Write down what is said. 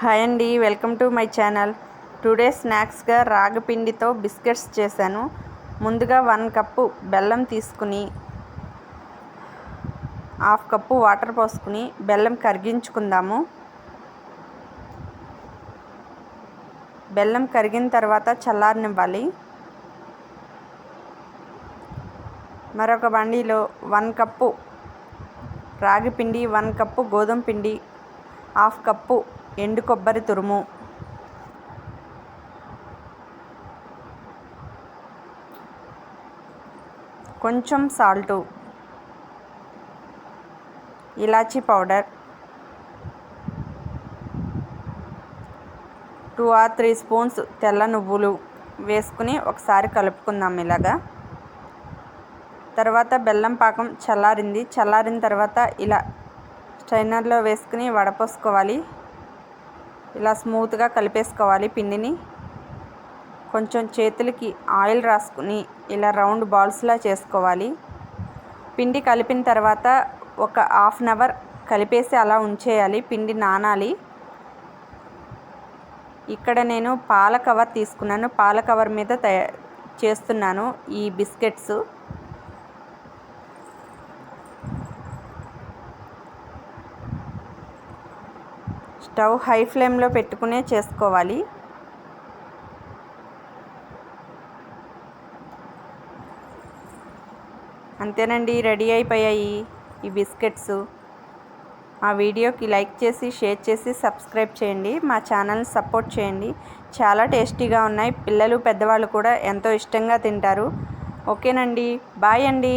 Hi అండి welcome to my channel. Today స్నాక్స్గా రాగిపిండితో biscuits చేశాను. ముందుగా వన్ కప్పు బెల్లం తీసుకుని హాఫ్ కప్పు వాటర్ పోసుకుని బెల్లం కరిగించుకుందాము. బెల్లం కరిగిన తర్వాత చల్లారనివ్వాలి. మరొక బండిలో వన్ కప్పు రాగి పిండి వన్ కప్పు గోధుమ పిండి హాఫ్ కప్పు ఎండు కొబ్బరి తురుము. కొంచెం salt. Elaichi powder. Two or three spoons తెల్ల నువ్వులు వేసుకుని ఒకసారి కలుపుకుందాం ఇలాగా. తర్వాత బెల్లం పాకం చల్లారింది. చల్లారిన తర్వాత ఇలా స్ట్రైనర్లో వేసుకుని వడపోసుకోవాలి. ఇలా స్మూత్గా కలిపేసుకోవాలి పిండిని. కొంచెం చేతులకి ఆయిల్ రాసుకుని ఇలా రౌండ్ బాల్స్లా చేసుకోవాలి. పిండి కలిపిన తర్వాత ఒక హాఫ్ అన్ అవర్ కలిపేసి అలా ఉంచేయాలి పిండి నానాలి. ఇక్కడ నేను పాల కవర్ తీసుకున్నాను పాల కవర్ మీద తయా చేస్తున్నాను ఈ బిస్కెట్స్. స్టవ్ హై ఫ్లేమ్లో పెట్టుకునే చేసుకోవాలి. అంతేనండి రెడీ అయిపోయాయి ఈ బిస్కెట్స్. మా వీడియోకి లైక్ చేసి షేర్ చేసి సబ్స్క్రైబ్ చేయండి. మా ఛానల్ని సపోర్ట్ చేయండి. చాలా టేస్టీగా ఉన్నాయి. పిల్లలు పెద్దవాళ్ళు కూడా ఎంతో ఇష్టంగా తింటారు. ఓకేనండి బాయ్ అండి.